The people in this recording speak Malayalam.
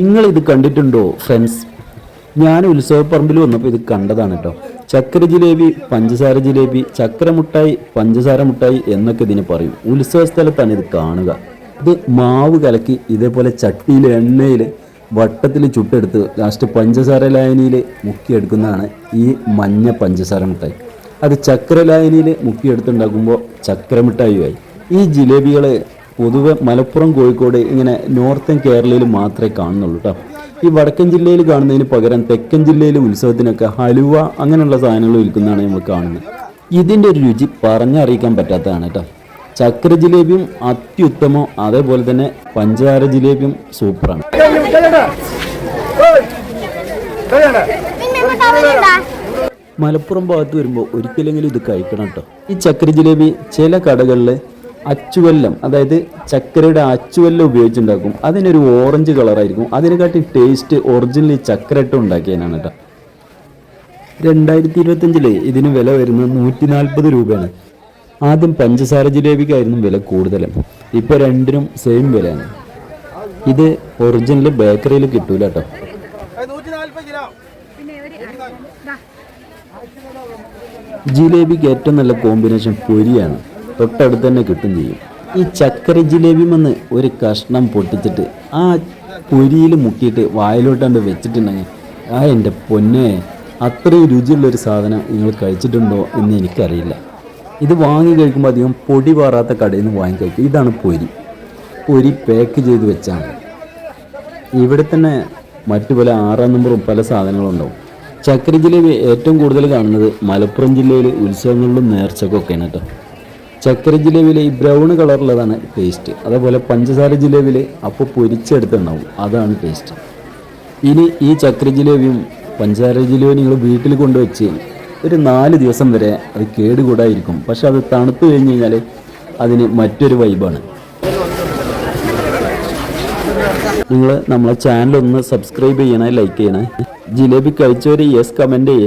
നിങ്ങൾ ഇത് കണ്ടിട്ടുണ്ടോ ഫ്രണ്ട്സ് ഞാൻ ഉത്സവപ്പറമ്പിൽ വന്നപ്പോൾ ഇത് കണ്ടതാണ് കേട്ടോ ചക്ര ജിലേബി പഞ്ചസാര ജിലേബി ചക്കര മുട്ടായി പഞ്ചസാര മുട്ടായി എന്നൊക്കെ ഇതിനെ പറയും. ഉത്സവ സ്ഥലത്താണ് ഇത് കാണുക. ഇത് മാവ് കലക്കി ഇതേപോലെ ചട്ടിയിൽ എണ്ണയിൽ വട്ടത്തിൽ ചുട്ടെടുത്ത് ലാസ്റ്റ് പഞ്ചസാര ലായനിയിൽ മുക്കിയെടുക്കുന്നതാണ് ഈ മഞ്ഞ പഞ്ചസാര മിഠായി അത് ചക്കര ലായനിയിൽ മുക്കിയെടുത്തുണ്ടാക്കുമ്പോൾ ചക്കര മിഠായിയായി ഈ ജിലേബികൾ പൊതുവെ മലപ്പുറം കോഴിക്കോട് ഇങ്ങനെ നോർത്തേൺ കേരളയിൽ മാത്രമേ കാണുന്നുള്ളൂ കേട്ടോ ഈ വടക്കൻ ജില്ലയിൽ കാണുന്നതിന് പകരം തെക്കൻ ജില്ലയിലെ ഉത്സവത്തിനൊക്കെ ഹലുവ അങ്ങനെയുള്ള സാധനങ്ങൾ വിൽക്കുന്നതാണ് നമ്മൾ കാണുന്നത്. ഇതിന്റെ ഒരു രുചി പറഞ്ഞറിയിക്കാൻ പറ്റാത്തതാണ് കേട്ടോ ചക്ര ജിലേബിയും അത്യുത്തമം അതേപോലെ തന്നെ പഞ്ചാര ജിലേബിയും സൂപ്പറാണ്. മലപ്പുറം ഭാഗത്ത് വരുമ്പോൾ ഒരിക്കലെങ്കിലും ഇത് കഴിക്കണം കേട്ടോ ഈ ചക്ര ജിലേബി ചില കടകളിൽ അച്ചുവെല്ലം അതായത് ചക്കരയുടെ അച്ചുവെല്ലം ഉപയോഗിച്ചുണ്ടാക്കും. അതിനൊരു ഓറഞ്ച് കളറായിരിക്കും അതിനെക്കാട്ടി ടേസ്റ്റ് ഒറിജിനലി ചക്കര ഇട്ട് ഉണ്ടാക്കിയതിനാണ് കേട്ടോ രണ്ടായിരത്തി ഇരുപത്തഞ്ചിൽ ഇതിന് വില വരുന്നത് നൂറ്റി നാൽപ്പത് രൂപയാണ്. ആദ്യം പഞ്ചസാര ജിലേബിക്കായിരുന്നു വില കൂടുതൽ ഇപ്പോൾ രണ്ടിനും സെയിം വിലയാണ്. ഇത് ഒറിജിനൽ ബേക്കറിയിൽ കിട്ടൂല കേട്ടോ ജിലേബിക്ക് ഏറ്റവും നല്ല കോമ്പിനേഷൻ പൊരിയാണ്. തൊട്ടടുത്ത് തന്നെ കിട്ടും ചെയ്യും. ഈ ചക്കര ജിലേബിമെന്ന് ഒരു കഷ്ണം പൊട്ടിച്ചിട്ട് ആ പൊരിയിൽ മുക്കിയിട്ട് വായിലോട്ടാണ്ട് വെച്ചിട്ടുണ്ടെങ്കിൽ ആ എന്റെ പൊന്നെ അത്രയും രുചിയുള്ളൊരു സാധനം നിങ്ങൾ കഴിച്ചിട്ടുണ്ടോ എന്ന് എനിക്കറിയില്ല. ഇത് വാങ്ങി കഴിക്കുമ്പോൾ അധികം പൊടി പാറാത്ത കടയിൽ നിന്ന് വാങ്ങി കഴിക്കും. ഇതാണ് പൊരി. പൊരി പാക്ക് ചെയ്ത് വെച്ചാണ്. ഇവിടെ തന്നെ മറ്റു പല ആറാം നമ്പറും പല സാധനങ്ങളും ഉണ്ടാവും ചക്കര ജിലേബി ഏറ്റവും കൂടുതൽ കാണുന്നത് മലപ്പുറം ജില്ലയിൽ ഉത്സവങ്ങളിലും നേർച്ചക്കൊക്കെയാണ് കേട്ടോ. ചക്കര ജിലേബിയിൽ ഈ ബ്രൗൺ കളറുള്ളതാണ് ടേസ്റ്റ് അതേപോലെ പഞ്ചസാര ജിലേബിയിൽ അപ്പോൾ പൊരിച്ചെടുത്തുണ്ടാവും അതാണ് ടേസ്റ്റ് ഇനി ഈ ചക്കര ജിലേബിയും പഞ്ചസാര ജിലേബിയും നിങ്ങൾ വീട്ടിൽ കൊണ്ടുവച്ച് ഒരു നാല് ദിവസം വരെ അത് കേടുകൂടായിരിക്കും. പക്ഷെ അത് തണുത്തു കഴിഞ്ഞ് കഴിഞ്ഞാൽ അതിന് മറ്റൊരു വൈബാണ് നിങ്ങൾ നമ്മളെ ചാനൽ ഒന്ന് സബ്സ്ക്രൈബ് ചെയ്യണേ ലൈക്ക് ചെയ്യണേ. ജിലേബി കഴിച്ചവർ യെസ് കമന്റ് ചെയ്യണം